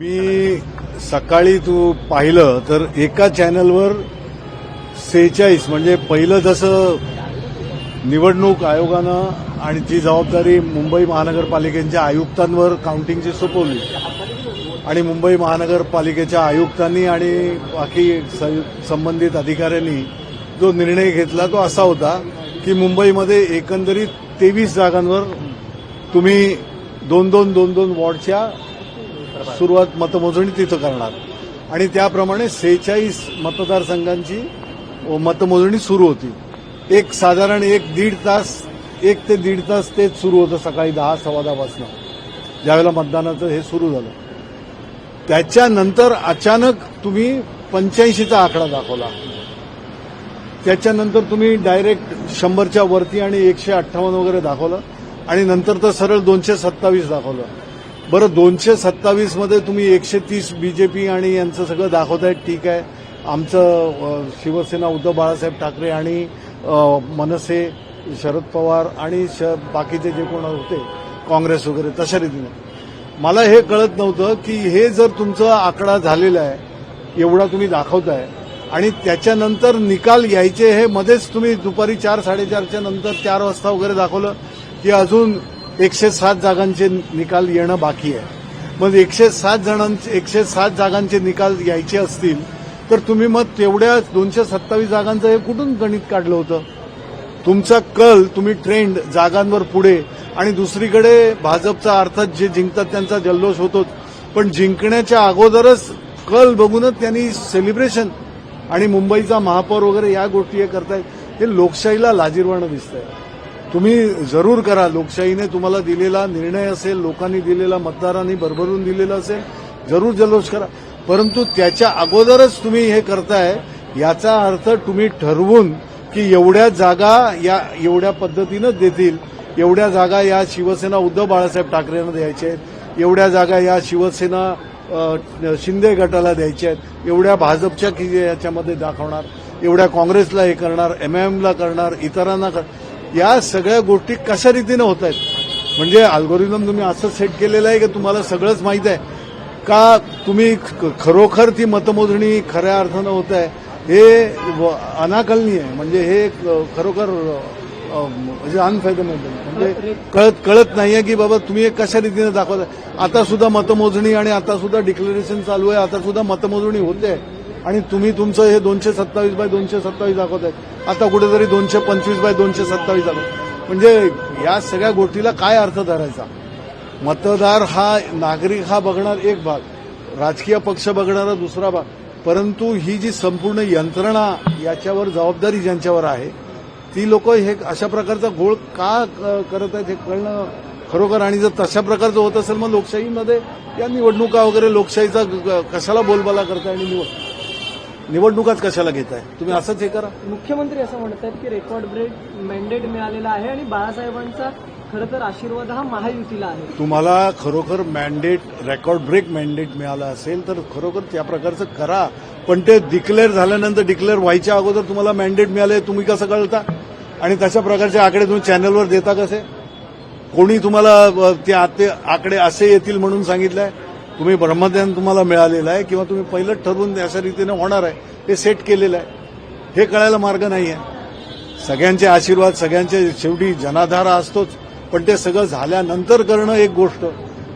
मी सकाळी तू पाहिलं तर एका चॅनलवर सेहेचाळीस म्हणजे पहिलं जसं निवडणूक आयोगानं आणि ती जबाबदारी मुंबई महानगरपालिकेच्या आयुक्तांवर काउंटिंगची सोपवली आणि मुंबई महानगरपालिकेच्या आयुक्तांनी आणि बाकी संबंधित अधिकाऱ्यांनी जो निर्णय घेतला तो असा होता की मुंबईमध्ये एकंदरीत तेवीस जागांवर तुम्ही दोन दोन दोन दोन वॉर्डच्या सुरुवात मतमोजणी तिथं करणार. आणि त्याप्रमाणे सेहेचाळीस मतदारसंघांची मतमोजणी सुरू होती. एक साधारण एक दीड तास एक ते दीड तास तेच सुरू होतं सकाळी दहा सव्वा दहापासून ज्यावेळेला मतदानाचं हे सुरू झालं. त्याच्यानंतर अचानक तुम्ही पंच्याऐंशीचा आकडा दाखवला. त्याच्यानंतर तुम्ही डायरेक्ट शंभरच्या वरती आणि एकशे अठ्ठावन्न वगैरे दाखवलं. आणि नंतर तर सरळ दोनशे सत्तावीस दाखवलं. बरं दोनशे सत्तावीसमध्ये तुम्ही एकशे तीस बीजेपी आणि यांचं सगळं दाखवतायत ठीक आहे. आमचं शिवसेना उद्धव बाळासाहेब ठाकरे आणि मनसे शरद पवार आणि श- बाकीचे जे कोण होते काँग्रेस वगैरे तशा रीतीने. मला हे कळत नव्हतं की हे जर तुमचा आकडा झालेला आहे एवढा तुम्ही दाखवताय आणि त्याच्यानंतर निकाल यायचे हे मध्येच तुम्ही दुपारी चार साडेचारच्या नंतर चार वाजता वगैरे दाखवलं की अजून एकशे सात जागांचे निकाल येणं बाकी आहे. मग एकशे सात जणांचे एकशे सात जागांचे निकाल यायचे असतील तर तुम्ही मग तेवढ्या दोनशे सत्तावीस जागांचं हे कुठून गणित काढलं होतं? तुमचा कल तुम्ही ट्रेंड जागांवर पुढे आणि दुसरीकडे भाजपचा अर्थात जे जिंकतात त्यांचा जल्लोष होतोच. पण जिंकण्याच्या अगोदरच कल बघूनच त्यांनी सेलिब्रेशन आणि मुंबईचा महापौर वगैरे या गोष्टी हे करतायत. हे लोकशाहीला लाजीरवाणं दिसतंय. तुम्ही जरूर करा. लोकशाहीने तुम्हाला दिलेला निर्णय असेल लोकांनी दिलेला मतदारांनी भरभरून दिलेला असेल जरूर जल्लोष करा. परंतु त्याच्या अगोदरच तुम्ही हे करताय याचा अर्थ तुम्ही ठरवून की एवढ्या जागा या एवढ्या पद्धतीनं देतील. एवढ्या जागा या शिवसेना उद्धव बाळासाहेब ठाकरेंना द्यायच्या आहेत. एवढ्या जागा या शिवसेना शिंदे गटाला द्यायच्या आहेत. एवढ्या भाजपच्या याच्यामध्ये दाखवणार. एवढ्या काँग्रेसला हे करणार एमआयएमला करणार इतरांना करणार या सगळ्या गोष्टी कशा रीतीनं होत आहेत? म्हणजे अल्गोरिदम तुम्ही असं सेट केलेलं आहे की तुम्हाला सगळंच माहीत आहे. का तुम्ही खरोखर ती मतमोजणी खऱ्या अर्थानं होत आहे? हे अनाकलनीय आहे. म्हणजे हे खरोखर म्हणजे अनफॅदमेबल म्हणजे कळत कळत नाहीये की बाबा तुम्ही हे कशा रीतीने दाखवताय आता सुद्धा मतमोजणी आणि आता सुद्धा डिक्लेरेशन चालू आहे. आता सुद्धा मतमोजणी होते. आणि तुम्ही तुमचं हे दोनशे सत्तावीस बाय दोनशे सत्तावीस दाखवताय आता कुठेतरी दोनशे पंचवीस बाय दोनशे सत्तावीस दाखवत म्हणजे या सगळ्या गोष्टीला काय अर्थ धरायचा? मतदार हा नागरिक हा बघणार एक भाग राजकीय पक्ष बघणारा दुसरा भाग. परंतु ही जी संपूर्ण यंत्रणा याच्यावर जबाबदारी ज्यांच्यावर आहे ती लोक हे अशा प्रकारचा घोळ का क- करत आहेत हे कळणं खरोखर आणि जर तशा प्रकारचं होत असेल मग लोकशाहीमध्ये या निवडणुका वगैरे लोकशाहीचा कशाला बोलबाला करताय आणि निवड निवडणुकाच कशाला घेताय? तुम्ही असंच हे करा. मुख्यमंत्री असं म्हणतात की रेकॉर्ड ब्रेक मॅन्डेट मिळालेला आहे आणि बाळासाहेबांचा खरं तर आशीर्वाद हा महायुतीला आहे. तुम्हाला खरोखर मॅन्डेट रेकॉर्ड ब्रेक मॅन्डेट मिळाला असेल तर खरोखर त्या प्रकारचं करा. पण ते डिक्लेअर झाल्यानंतर डिक्लेअर व्हायच्या अगोदर तुम्हाला मॅन्डेट मिळाले तुम्ही कसं कळता? आणि तशा प्रकारचे आकडे तुम्ही चॅनलवर देता कसे? कोणी तुम्हाला ते आकडे असे येतील म्हणून सांगितलंय? तुम्ही ब्रह्मज्ञान तुम्हाला मिळालेलं आहे किंवा तुम्ही पहिलंच ठरवून अशा रीतीने होणार आहे ते सेट केलेलं आहे. हे कळायला मार्ग नाही आहे सगळ्यांचे आशीर्वाद सगळ्यांचे शेवटी जनाधार असतोच. पण ते सगळं झाल्यानंतर करणं एक गोष्ट.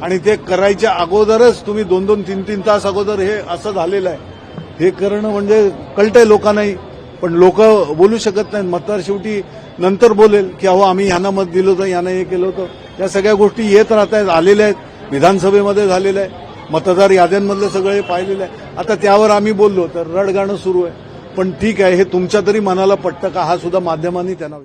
आणि ते करायच्या अगोदरच तुम्ही दोन दोन तीन तीन तास अगोदर हे असं झालेलं आहे. हे करणं म्हणजे कळतंय लोकांनाही. पण लोक बोलू शकत नाहीत. मतदार शेवटी नंतर बोलेल की अहो आम्ही यांना मत दिलं होतं यांना हे केलं होतं. या सगळ्या गोष्टी येत राहत आहेत आलेल्या आहेत. विधानसभेमध्ये झालेल्या आहे मतदार याद्यांमधले सगळं हे पाहिलेलं आहे. आता त्यावर आम्ही बोललो तर रडगाणं सुरू आहे. पण ठीक आहे हे तुमच्या तरी मनाला पटतं का? हा सुद्धा माध्यमांनी त्यांना